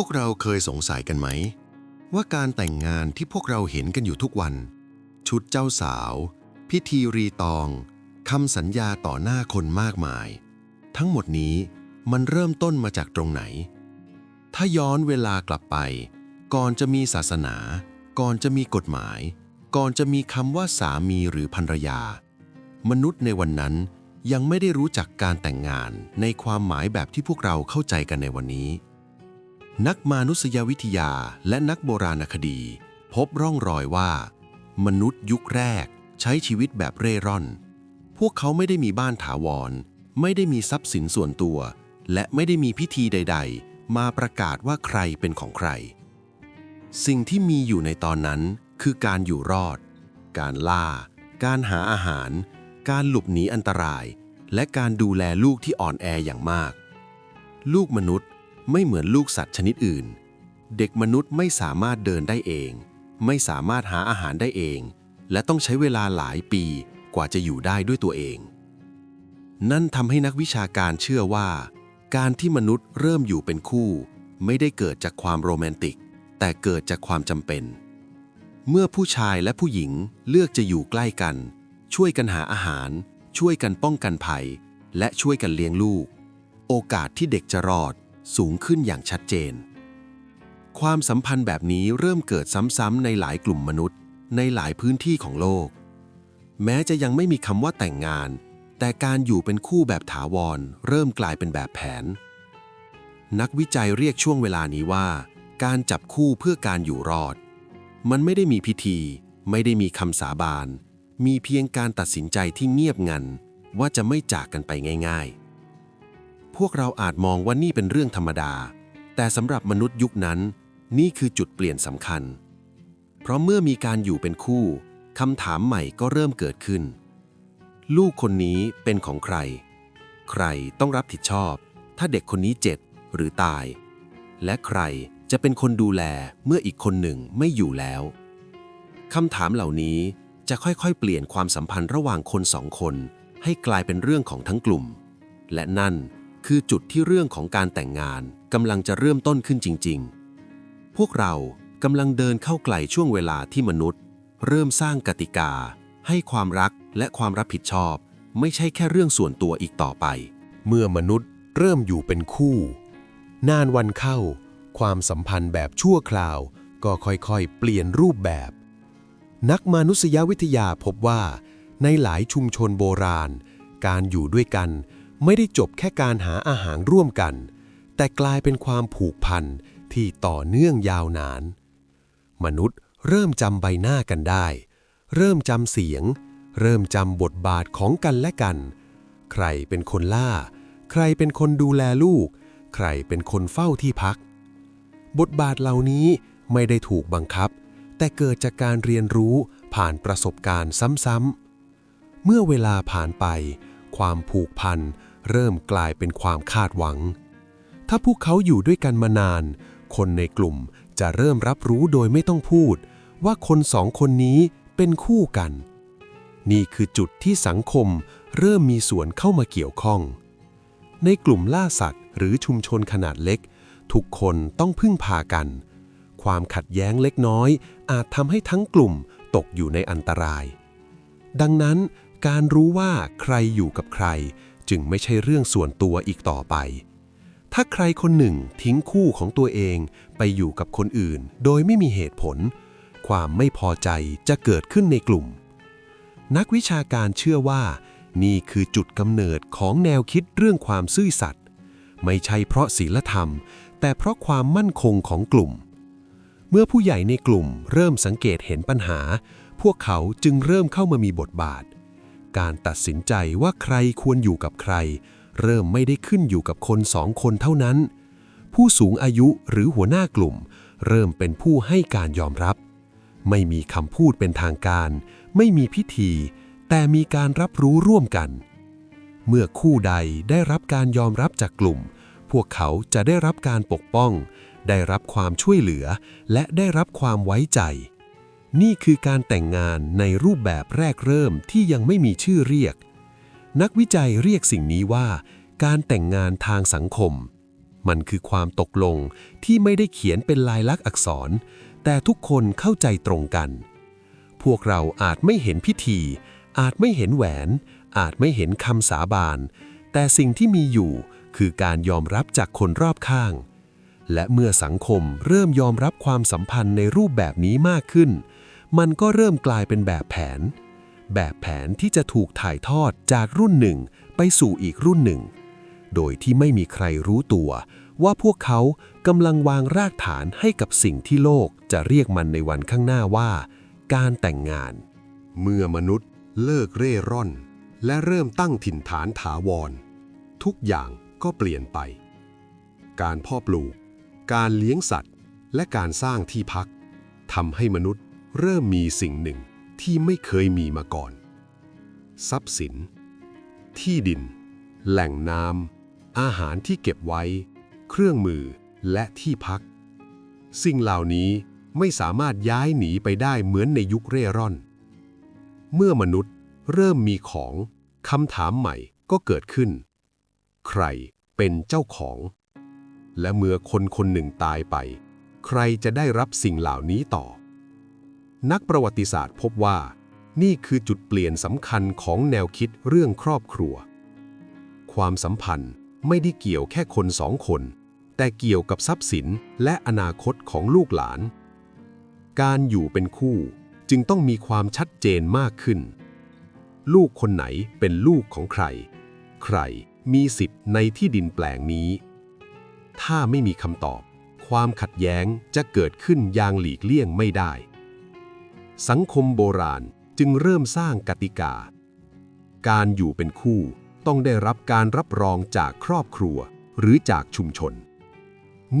พวกเราเคยสงสัยกันไหม ว่าการแต่งงานที่พวกเราเห็นกันอยู่ทุกวัน ชุดเจ้าสาว พิธีรีตองคำสัญญาต่อหน้าคนมากมาย ทั้งหมดนี้มันเริ่มต้นมาจากตรงไหน ถ้าย้อนเวลากลับไป ก่อนจะมีศาสนา ก่อนจะมีกฎหมาย ก่อนจะมีคำว่าสามีหรือภรรยา มนุษย์ในวันนั้นยังไม่ได้รู้จักการแต่งงานในความหมายแบบที่พวกเราเข้าใจกันในวันนี้ นักมานุษยวิทยาและนักโบราณคดี พบร่องรอยว่า มนุษย์ยุคแรกใช้ชีวิตแบบเร่ร่อน พวกเขาไม่ได้มีบ้านถาวร ไม่ได้มีทรัพย์สินส่วนตัว และไม่ได้มีพิธีใด ๆ มาประกาศว่าใครเป็นของใคร สิ่งที่มีอยู่ในตอนนั้นคือการอยู่รอด การล่า การหาอาหาร การหลบหนีอันตราย และการดูแลลูกที่อ่อนแออย่างมาก ลูกมนุษย์ ไม่เหมือนลูกสัตว์ชนิดอื่น เด็กมนุษย์ไม่สามารถเดินได้เอง ไม่สามารถหาอาหารได้เอง และต้องใช้เวลาหลายปีกว่าจะอยู่ได้ด้วยตัวเอง นั่นทำให้นักวิชาการเชื่อว่า การที่มนุษย์เริ่มอยู่เป็นคู่ ไม่ได้เกิดจากความโรแมนติก แต่เกิดจากความจำเป็น เมื่อผู้ชายและผู้หญิงเลือกจะอยู่ใกล้กัน ช่วยกันหาอาหาร ช่วยกันป้องกันภัย และช่วยกันเลี้ยงลูก โอกาสที่เด็กจะรอด สูงขึ้นอย่างชัดเจน ความสัมพันธ์แบบนี้เริ่มเกิดซ้ำๆในหลายกลุ่มมนุษย์ ในหลายพื้นที่ของโลก แม้จะยังไม่มีคำว่าแต่งงาน แต่การอยู่เป็นคู่แบบถาวร เริ่มกลายเป็นแบบแผน นักวิจัยเรียกช่วงเวลานี้ว่า การจับคู่เพื่อการอยู่รอด มันไม่ได้มีพิธี ไม่ได้มีคำสาบาน มีเพียงการตัดสินใจที่เงียบงันว่าจะไม่จากกันไปง่าย ๆ พวกเราอาจมองว่านี่เป็นเรื่องธรรมดา แต่สำหรับมนุษย์ยุคนั้น นี่คือจุดเปลี่ยนสำคัญ เพราะเมื่อมีการอยู่เป็นคู่คำถามใหม่ก็เริ่มเกิดขึ้น ลูกคนนี้เป็นของใคร ใครต้องรับผิดชอบ ถ้าเด็กคนนี้เจ็บหรือตาย และใครจะเป็นคนดูแลเมื่ออีกคนหนึ่งไม่อยู่แล้วคำถามเหล่านี้จะค่อยๆ เปลี่ยนความสัมพันธ์ระหว่างคนสองคน ให้กลายเป็นเรื่องของทั้งกลุ่ม และนั่น คือจุดที่เรื่องของการแต่งงานกำลังจะเริ่มต้นขึ้นจริง ๆ พวกเรากำลังเดินเข้าไกลช่วงเวลาที่มนุษย์ เริ่มสร้างกติกา ให้ความรักและความรับผิดชอบ ไม่ใช่แค่เรื่องส่วนตัวอีกต่อไป เมื่อมนุษย์เริ่มอยู่เป็นคู่ นานวันเข้า ความสัมพันธ์แบบชั่วคราว ก็ค่อยๆ เปลี่ยนรูปแบบ นักมนุษยวิทยาพบว่า ในหลายชุมชนโบราณ การอยู่ด้วยกัน ไม่ได้จบแค่การหาอาหารร่วมกัน แต่กลายเป็นความผูกพันที่ต่อเนื่องยาวนาน มนุษย์เริ่มจำใบหน้ากันได้ เริ่มจำเสียง เริ่มจำบทบาทของกันและกัน ใครเป็นคนล่า ใครเป็นคนดูแลลูก ใครเป็นคนเฝ้าที่พัก บทบาทเหล่านี้ไม่ได้ถูกบังคับ แต่เกิดจากการเรียนรู้ผ่านประสบการณ์ซ้ำๆเมื่อเวลาผ่านไป ความผูกพัน เริ่มกลายเป็นความคาดหวัง ถ้าพวกเขาอยู่ด้วยกันมานาน คนในกลุ่มจะเริ่มรับรู้โดยไม่ต้องพูด ว่าคนสองคนนี้เป็นคู่กัน นี่คือจุดที่สังคมเริ่มมีส่วนเข้ามาเกี่ยวข้อง ในกลุ่มล่าสัตว์ หรือชุมชนขนาดเล็ก ทุกคนต้องพึ่งพากัน ความขัดแย้งเล็กน้อย อาจทำให้ทั้งกลุ่มตกอยู่ในอันตราย ดังนั้นการรู้ว่าใครอยู่กับใคร จึงไม่ใช่เรื่องส่วนตัวอีกต่อไป ถ้าใครคนหนึ่งทิ้งคู่ของตัวเองไปอยู่กับคนอื่น โดยไม่มีเหตุผล ความไม่พอใจจะเกิดขึ้นในกลุ่ม นักวิชาการเชื่อว่า นี่คือจุดกำเนิดของแนวคิดเรื่องความซื่อสัตย์ไม่ใช่เพราะศีลธรรม แต่เพราะความมั่นคงของกลุ่ม เมื่อผู้ใหญ่ในกลุ่มเริ่มสังเกตเห็นปัญหา พวกเขาจึงเริ่มเข้ามามีบทบาท การตัดสินใจว่าใครควรอยู่กับใคร เริ่มไม่ได้ขึ้นอยู่กับคนสองคนเท่านั้น ผู้สูงอายุหรือหัวหน้ากลุ่ม เริ่มเป็นผู้ให้การยอมรับ ไม่มีคำพูดเป็นทางการ ไม่มีพิธี แต่มีการรับรู้ร่วมกัน เมื่อคู่ใดได้รับการยอมรับจากกลุ่ม พวกเขาจะได้รับการปกป้อง ได้รับความช่วยเหลือ และได้รับความไว้ใจ นี่คือการแต่งงานในรูปแบบแรกเริ่มที่ยังไม่มีชื่อเรียก นักวิจัยเรียกสิ่งนี้ว่า การแต่งงานทางสังคม มันคือความตกลงที่ไม่ได้เขียนเป็นลายลักษณ์อักษร แต่ทุกคนเข้าใจตรงกัน พวกเราอาจไม่เห็นพิธี อาจไม่เห็นแหวน อาจไม่เห็นคำสาบาน แต่สิ่งที่มีอยู่คือการยอมรับจากคนรอบข้างและเมื่อสังคมเริ่มยอมรับความสัมพันธ์ในรูปแบบนี้มากขึ้น มันก็เริ่มกลายเป็นแบบแผน แบบแผนที่จะถูกถ่ายทอดจากรุ่นหนึ่งไปสู่อีกรุ่นหนึ่ง โดยที่ไม่มีใครรู้ตัวว่าพวกเขากำลังวางรากฐานให้กับสิ่งที่โลกจะเรียกมันในวันข้างหน้าว่า การแต่งงาน เมื่อมนุษย์เลิกเร่ร่อน และเริ่มตั้งถิ่นฐานถาวร ทุกอย่างก็เปลี่ยนไป การพ่อปลูก การเลี้ยงสัตว์ และการสร้างที่พักทำให้มนุษย์ เริ่มมีสิ่งหนึ่งที่ไม่เคยมีมาก่อน ทรัพย์สิน ที่ดิน แหล่งน้ำอาหารที่เก็บไว้ เครื่องมือและที่พัก สิ่งเหล่านี้ไม่สามารถย้ายหนีไปได้เหมือนในยุคเร่ร่อน เมื่อมนุษย์เริ่มมีของคำถามใหม่ก็เกิดขึ้น ใครเป็นเจ้าของ และเมื่อคนคนหนึ่งตายไป ใครจะได้รับสิ่งเหล่านี้ต่อ นักประวัติศาสตร์พบว่า นี่คือจุดเปลี่ยนสำคัญของแนวคิดเรื่องครอบครัว ความสัมพันธ์ไม่ได้เกี่ยวแค่คนสองคน แต่เกี่ยวกับทรัพย์สินและอนาคตของลูกหลาน การอยู่เป็นคู่จึงต้องมีความชัดเจนมากขึ้น ลูกคนไหนเป็นลูกของใคร ใครมีสิทธิ์ในที่ดินแปลงนี้ ถ้าไม่มีคำตอบ ความขัดแย้งจะเกิดขึ้นอย่างหลีกเลี่ยงไม่ได้ สังคมโบราณจึงเริ่มสร้างกติกา การอยู่เป็นคู่ต้องได้รับการรับรองจากครอบครัวหรือจากชุมชน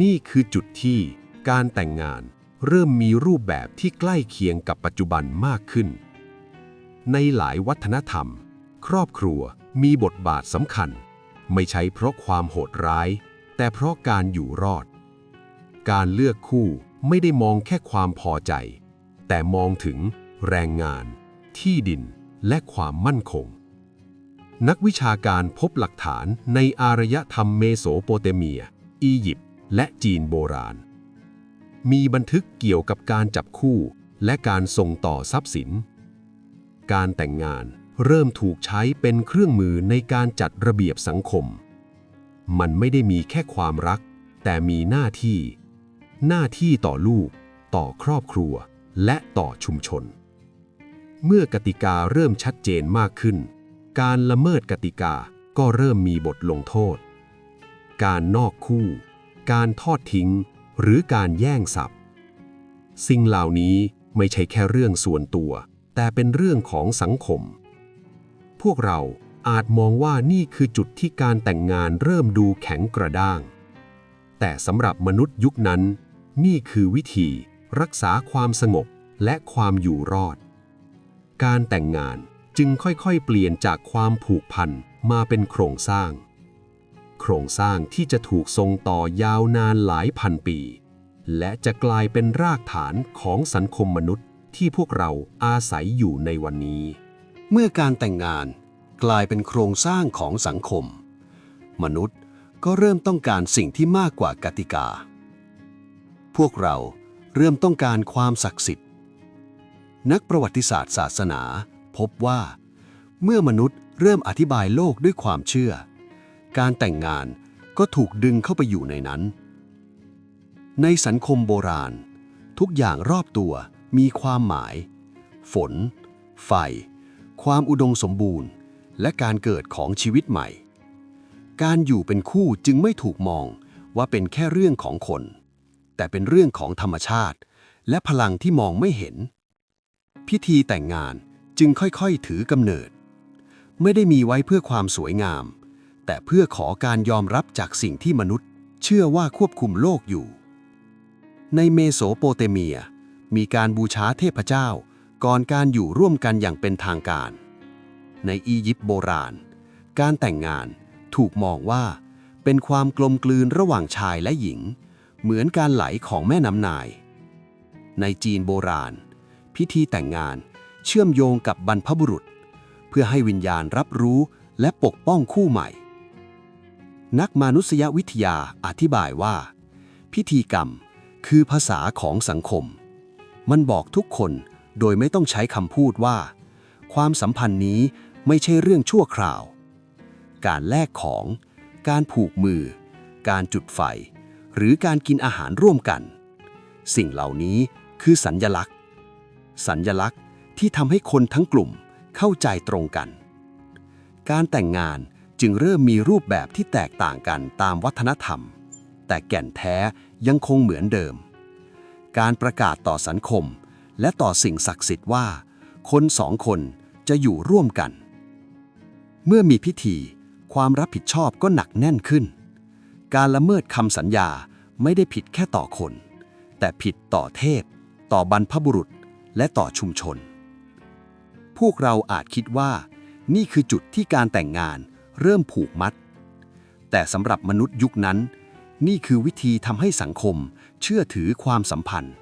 นี่คือจุดที่การแต่งงานเริ่มมีรูปแบบที่ใกล้เคียงกับปัจจุบันมากขึ้น ในหลายวัฒนธรรม ครอบครัวมีบทบาทสำคัญ ไม่ใช่เพราะความโหดร้าย แต่เพราะการอยู่รอด การเลือกคู่ไม่ได้มองแค่ความพอใจ แต่มองถึงแรงงาน ที่ดิน และความมั่นคง นักวิชาการพบหลักฐานในอารยธรรมเมโสโปเตเมีย อียิปต์ และจีนโบราณ มีบันทึกเกี่ยวกับการจับคู่และการส่งต่อทรัพย์สิน การแต่งงานเริ่มถูกใช้เป็นเครื่องมือในการจัดระเบียบสังคม มันไม่ได้มีแค่ความรัก แต่มีหน้าที่ หน้าที่ต่อลูก ต่อครอบครัว และต่อชุมชน เมื่อกติกาเริ่มชัดเจนมากขึ้น การละเมิดกติกาก็เริ่มมีบทลงโทษ การนอกคู่ การทอดทิ้ง หรือการแย่งทรัพย์สิ่งเหล่านี้ไม่ใช่แค่เรื่องส่วนตัว แต่เป็นเรื่องของสังคม พวกเราอาจมองว่านี่คือจุดที่การแต่งงานเริ่มดูแข็งกระด้าง แต่สำหรับมนุษย์ยุคนั้น นี่คือวิธี รักษาความสงบและความอยู่รอด การแต่งงานจึงค่อยๆ เปลี่ยนจากความผูกพันมาเป็นโครงสร้าง โครงสร้างที่จะถูกทรงต่อยาวนานหลายพันปี และจะกลายเป็นรากฐานของสังคมมนุษย์ที่พวกเราอาศัยอยู่ในวันนี้ เมื่อการแต่งงานกลายเป็นโครงสร้างของสังคม มนุษย์ก็เริ่มต้องการสิ่งที่มากกว่ากติกา พวกเรา เริ่มต้องการความศักดิ์สิทธิ์ นักประวัติศาสตร์ศาสนา พบว่า เมื่อมนุษย์เริ่มอธิบายโลกด้วยความเชื่อ การแต่งงานก็ถูกดึงเข้าไปอยู่ในนั้น ในสังคมโบราณ ทุกอย่างรอบตัวมีความหมาย ฝน ไฟ ความอุดมสมบูรณ์ และการเกิดของชีวิตใหม่ การอยู่เป็นคู่จึงไม่ถูกมองว่าเป็นแค่เรื่องของคน แต่เป็นเรื่องของธรรมชาติ และพลังที่มองไม่เห็น พิธีแต่งงานจึงค่อยๆ ถือกำเนิด ไม่ได้มีไว้เพื่อความสวยงาม แต่เพื่อขอการยอมรับจากสิ่งที่มนุษย์ เชื่อว่าควบคุมโลกอยู่ ในเมโสโปเตเมีย มีการบูชาเทพเจ้า ก่อนการอยู่ร่วมกันอย่างเป็นทางการ ในอียิปต์โบราณ การแต่งงานถูกมองว่าเป็นความกลมกลืนระหว่างชายและหญิง เหมือนการไหลของแม่น้ำนาย ในจีนโบราณ พิธีแต่งงานเชื่อมโยงกับบรรพบุรุษ เพื่อให้วิญญาณรับรู้และปกป้องคู่ใหม่ นักมานุษยวิทยาอธิบายว่า พิธีกรรมคือภาษาของสังคม มันบอกทุกคนโดยไม่ต้องใช้คำพูดว่า ความสัมพันธ์นี้ไม่ใช่เรื่องชั่วคราว การแลกของ การผูกมือ การจุดไฟ หรือการกินอาหารร่วมกัน สิ่งเหล่านี้คือสัญญลักษณ์ สัญญลักษณ์ที่ทำให้คนทั้งกลุ่มเข้าใจตรงกัน การแต่งงานจึงเริ่มมีรูปแบบที่แตกต่างกันตามวัฒนธรรม แต่แก่นแท้ยังคงเหมือนเดิม การประกาศต่อสังคม และต่อสิ่งศักดิ์สิทธิ์ว่า คนสองคนจะอยู่ร่วมกัน เมื่อมีพิธี ความรับผิดชอบก็หนักแน่นขึ้น การละเมิดคำสัญญาไม่ได้ผิดแค่ต่อคน แต่ผิดต่อเทพ ต่อบรรพบุรุษ และต่อชุมชน พวกเราอาจคิดว่า นี่คือจุดที่การแต่งงานเริ่มผูกมัด แต่สำหรับมนุษย์ยุคนั้น นี่คือวิธีทำให้สังคมเชื่อถือความสัมพันธ์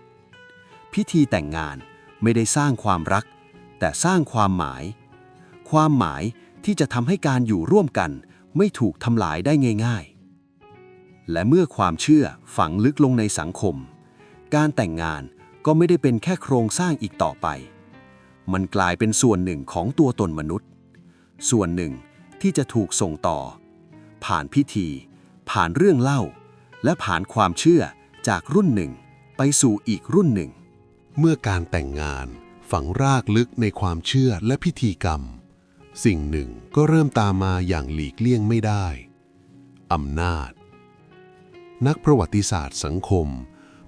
พิธีแต่งงานไม่ได้สร้างความรัก แต่สร้างความหมาย ความหมายที่จะทำให้การอยู่ร่วมกันไม่ถูกทำลายได้ง่าย ๆ และเมื่อความเชื่อฝังลึกลงในสังคม การแต่งงานก็ไม่ได้เป็นแค่โครงสร้างอีกต่อไป มันกลายเป็นส่วนหนึ่งของตัวตนมนุษย์ ส่วนหนึ่งที่จะถูกส่งต่อ ผ่านพิธี ผ่านเรื่องเล่า และผ่านความเชื่อจากรุ่นหนึ่ง ไปสู่อีกรุ่นหนึ่ง เมื่อการแต่งงานฝังรากลึกในความเชื่อและพิธีกรรม สิ่งหนึ่งก็เริ่มตามมาอย่างหลีกเลี่ยงไม่ได้อำนาจ นักประวัติศาสตร์สังคม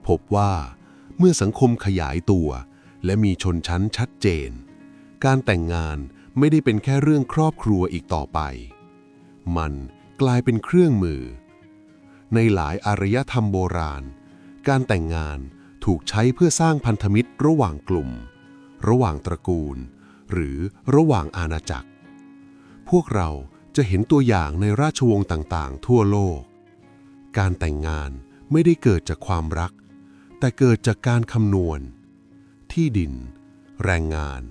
พบว่าเมื่อสังคมขยายตัว และมีชนชั้นชัดเจน การแต่งงานไม่ได้เป็นแค่เรื่องครอบครัวอีกต่อไป มันกลายเป็นเครื่องมือ ในหลายอารยธรรมโบราณ การแต่งงานถูกใช้เพื่อสร้างพันธมิตรระหว่างกลุ่ม ระหว่างตระกูล หรือระหว่างอาณาจักร พวกเราจะเห็นตัวอย่างในราชวงศ์ต่างๆ ทั่วโลก การแต่งงานไม่ได้เกิดจากความรัก แต่เกิดจากการคำนวณ ที่ดิน แรงงาน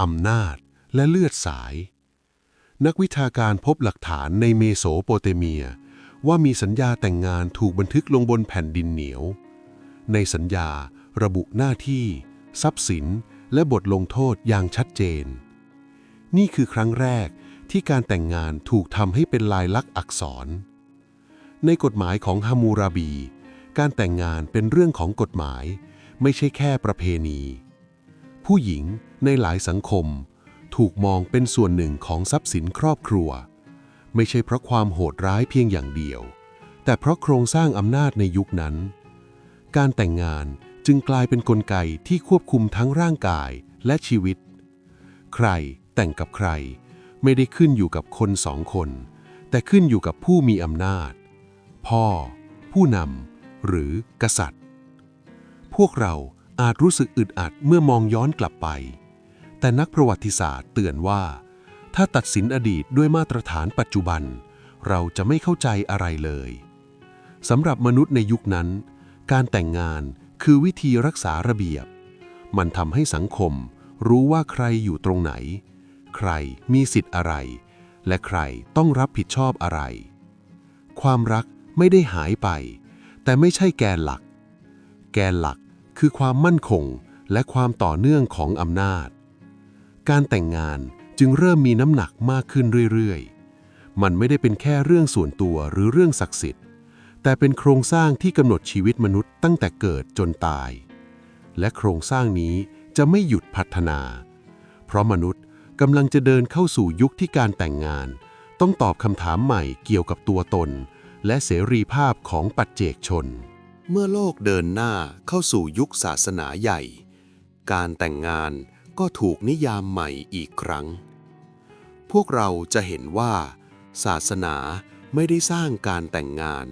อำนาจ และเลือดสาย นักวิชาการพบหลักฐานในเมโสโปเตเมีย ว่ามีสัญญาแต่งงานถูกบันทึกลงบนแผ่นดินเหนียว ในสัญญาระบุหน้าที่ ทรัพย์สิน และบทลงโทษอย่างชัดเจน นี่คือครั้งแรกที่การแต่งงานถูกทำให้เป็นลายลักษณ์อักษร ในกฎหมายของฮามูราบี การแต่งงานเป็นเรื่องของกฎหมาย ไม่ใช่แค่ประเพณี ผู้หญิงในหลายสังคม ถูกมองเป็นส่วนหนึ่งของทรัพย์สินครอบครัว ไม่ใช่เพราะความโหดร้ายเพียงอย่างเดียว แต่เพราะโครงสร้างอำนาจในยุคนั้น การแต่งงานจึงกลายเป็นนกลไกที่ควบคุมทั้งร่างกายและชีวิต ใครแต่งกับใคร ไม่ได้ขึ้นอยู่กับคนสองคน แต่ขึ้นอยู่กับผู้มีอำนาจ พ่อ ผู้นำ หรือกษัตริย์ พวกเราอาจรู้สึกอึดอัดเมื่อมองย้อนกลับไป แต่นักประวัติศาสตร์เตือนว่า ถ้าตัดสินอดีตด้วยมาตรฐานปัจจุบัน เราจะไม่เข้าใจอะไรเลยสำหรับมนุษย์ในยุคนั้น การแต่งงานคือวิธีรักษาระเบียบ มันทำให้สังคมรู้ว่าใครอยู่ตรงไหน ใครมีสิทธิ์อะไร และใครต้องรับผิดชอบอะไร ความรัก ไม่ได้หายไป แต่ไม่ใช่แกนหลัก แกนหลักคือความมั่นคงและความต่อเนื่องของอำนาจ การแต่งงานจึงเริ่มมีน้ำหนักมากขึ้นเรื่อยๆ มันไม่ได้เป็นแค่เรื่องส่วนตัวหรือเรื่องศักดิ์สิทธิ์ แต่เป็นโครงสร้างที่กำหนดชีวิตมนุษย์ตั้งแต่เกิดจนตาย และโครงสร้างนี้จะไม่หยุดพัฒนา เพราะมนุษย์กำลังจะเดินเข้าสู่ยุคที่การแต่งงาน ต้องตอบคำถามใหม่เกี่ยวกับตัวตน และเสรีภาพของปัจเจกชน เมื่อโลกเดินหน้าเข้าสู่ยุคศาสนาใหญ่ การแต่งงานก็ถูกนิยามใหม่อีกครั้ง พวกเราจะเห็นว่า ศาสนาไม่ได้สร้างการแต่งงาน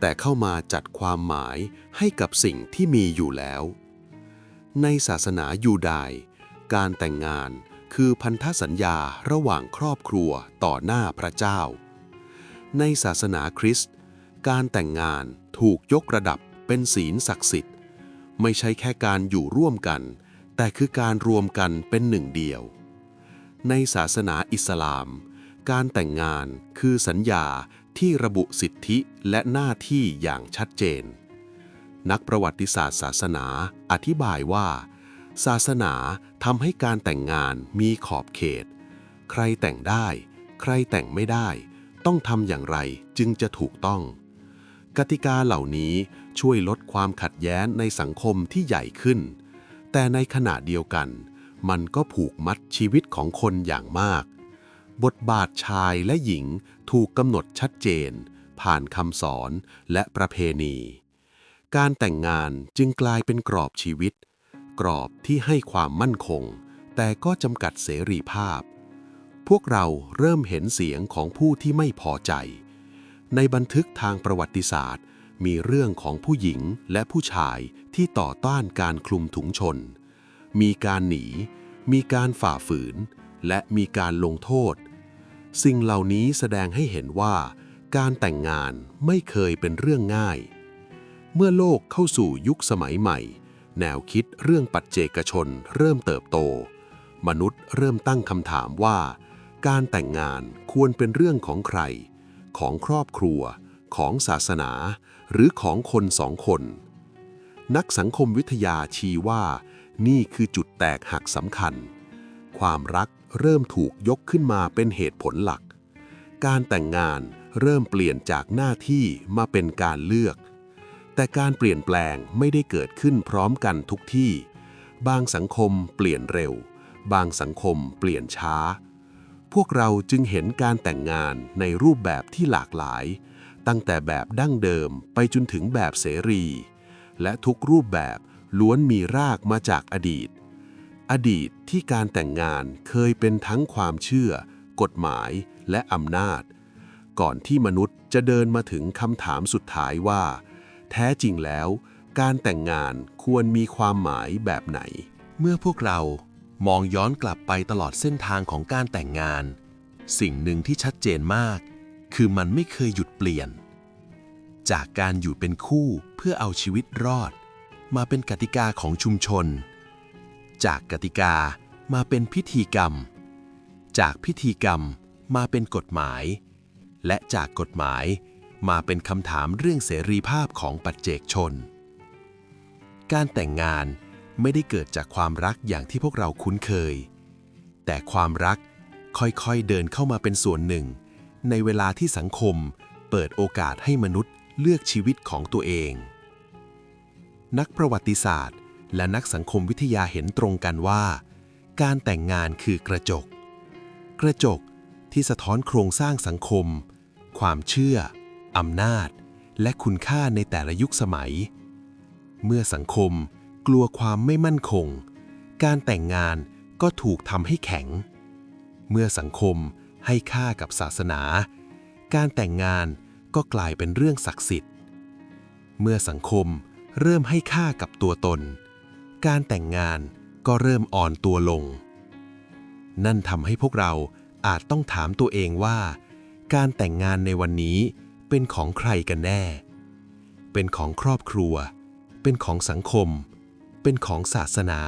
แต่เข้ามาจัดความหมายให้กับสิ่งที่มีอยู่แล้ว ในศาสนายูดายการแต่งงานคือพันธสัญญาระหว่างครอบครัวต่อหน้าพระเจ้า ในศาสนาคริสต์ การแต่งงานถูกยกระดับเป็นศีลศักดิ์สิทธิ์ ไม่ใช่แค่การอยู่ร่วมกัน แต่คือการรวมกันเป็นหนึ่งเดียว ในศาสนาอิสลาม การแต่งงานคือสัญญาที่ระบุสิทธิและหน้าที่อย่างชัดเจน นักประวัติศาสตร์ศาสนาอธิบายว่า ศาสนาทำให้การแต่งงานมีขอบเขต ใครแต่งได้ ใครแต่งไม่ได้ ต้องทำอย่างไรจึงจะถูกต้อง กติกาเหล่านี้ช่วยลดความขัดแย้งในสังคมที่ใหญ่ขึ้น แต่ในขณะเดียวกัน มันก็ผูกมัดชีวิตของคนอย่างมาก บทบาทชายและหญิงถูกกำหนดชัดเจน ผ่านคำสอนและประเพณี การแต่งงานจึงกลายเป็นกรอบชีวิต กรอบที่ให้ความมั่นคง แต่ก็จำกัดเสรีภาพ พวกเราเริ่มเห็นเสียงของผู้ที่ไม่พอใจ ในบันทึกทางประวัติศาสตร์ มีเรื่องของผู้หญิงและผู้ชายที่ต่อต้านการคลุมถุงชน มีการหนี มีการฝ่าฝืน และมีการลงโทษ สิ่งเหล่านี้แสดงให้เห็นว่าการแต่งงานไม่เคยเป็นเรื่องง่าย เมื่อโลกเข้าสู่ยุคสมัยใหม่ แนวคิดเรื่องปัจเจกชนเริ่มเติบโต มนุษย์เริ่มตั้งคำถามว่า การแต่งงานควรเป็นเรื่องของใคร ของครอบครัว ของศาสนา หรือของคนสองคน นักสังคมวิทยาชี้ว่า นี่คือจุดแตกหักสำคัญ ความรักเริ่มถูกยกขึ้นมาเป็นเหตุผลหลัก การแต่งงานเริ่มเปลี่ยนจากหน้าที่มาเป็นการเลือก แต่การเปลี่ยนแปลงไม่ได้เกิดขึ้นพร้อมกันทุกที่ บางสังคมเปลี่ยนเร็ว บางสังคมเปลี่ยนช้า พวกเราจึงเห็นการแต่งงานในรูปแบบที่หลากหลาย ตั้งแต่แบบดั้งเดิมไปจนถึงแบบเสรี และทุกรูปแบบล้วนมีรากมาจากอดีต อดีตที่การแต่งงานเคยเป็นทั้งความเชื่อ กฎหมายและอำนาจ ก่อนที่มนุษย์จะเดินมาถึงคำถามสุดท้ายว่า แท้จริงแล้ว การแต่งงานควรมีความหมายแบบไหน เมื่อพวกเรา มองย้อนกลับไปตลอดเส้นทางของการแต่งงาน สิ่งหนึ่งที่ชัดเจนมาก คือมันไม่เคยหยุดเปลี่ยน จากการอยู่เป็นคู่เพื่อเอาชีวิตรอด มาเป็นกติกาของชุมชน จากกติกามาเป็นพิธีกรรม จากพิธีกรรมมาเป็นกฎหมาย และจากกฎหมายมาเป็นคำถามเรื่องเสรีภาพของปัจเจกชน การแต่งงาน ไม่ได้เกิดจากความรักอย่างที่พวกเราคุ้นเคย แต่ความรักค่อยๆเดินเข้ามาเป็นส่วนหนึ่ง ในเวลาที่สังคมเปิดโอกาสให้มนุษย์เลือกชีวิตของตัวเอง นักประวัติศาสตร์ และนักสังคมวิทยาเห็นตรงกันว่า การแต่งงานคือกระจก กระจกที่สะท้อนโครงสร้างสังคม ความเชื่ออำนาจ และคุณค่าในแต่ละยุคสมัย เมื่อสังคม กลัวความไม่มั่นคง การแต่งงานก็ถูกทำให้แข็ง เมื่อสังคมให้ค่ากับศาสนา การแต่งงานก็กลายเป็นเรื่องศักดิ์สิทธิ์ เมื่อสังคมเริ่มให้ค่ากับตัวตน การแต่งงานก็เริ่มอ่อนตัวลง นั่นทำให้พวกเราอาจต้องถามตัวเองว่า การแต่งงานในวันนี้เป็นของใครกันแน่ เป็นของครอบครัว เป็นของสังคม เป็นของศาสนา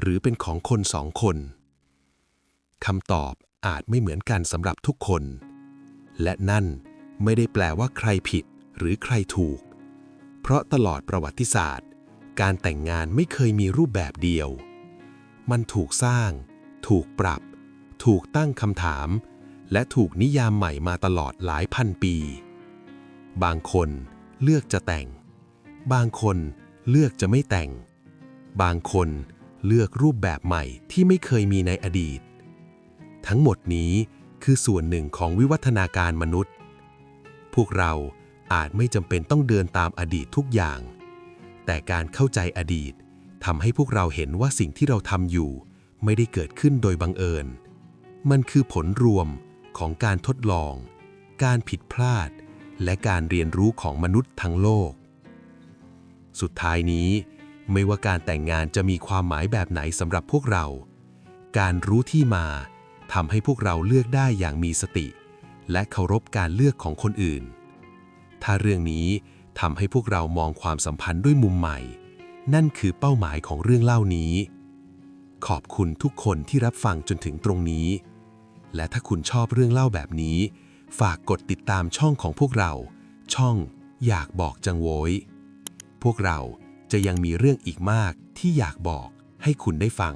หรือเป็นของคนสองคนคำตอบอาจไม่เหมือนกันสำหรับทุกคน และนั่นไม่ได้แปลว่าใครผิดหรือใครถูก เพราะตลอดประวัติศาสตร์ การแต่งงานไม่เคยมีรูปแบบเดียว มันถูกสร้าง ถูกปรับ ถูกตั้งคำถาม และถูกนิยามใหม่มาตลอดหลายพันปี บางคนเลือกจะแต่ง บางคนเลือกจะไม่แต่ง บางคนเลือกรูปแบบใหม่ที่ไม่เคยมีในอดีต ทั้งหมดนี้คือส่วนหนึ่งของวิวัฒนาการมนุษย์ พวกเราอาจไม่จำเป็นต้องเดินตามอดีตทุกอย่าง แต่การเข้าใจอดีตทำให้พวกเราเห็นว่าสิ่งที่เราทำอยู่ ไม่ได้เกิดขึ้นโดยบังเอิญ มันคือผลรวมของการทดลอง การผิดพลาด และการเรียนรู้ของมนุษย์ทั้งโลก สุดท้ายนี้ ไม่ว่าการแต่งงานจะมีความหมายแบบไหนสำหรับพวกเรา การรู้ที่มาทำให้พวกเราเลือกได้อย่างมีสติ และเคารพการเลือกของคนอื่น ถ้าเรื่องนี้ทำให้พวกเรามองความสัมพันธ์ด้วยมุมใหม่ นั่นคือเป้าหมายของเรื่องเล่านี้ ขอบคุณทุกคนที่รับฟังจนถึงตรงนี้ และถ้าคุณชอบเรื่องเล่าแบบนี้ ฝากกดติดตามช่องของพวกเรา ช่องอยากบอกจังโวย พวกเรา จะยังมีเรื่องอีกมากที่อยากบอกให้คุณได้ฟัง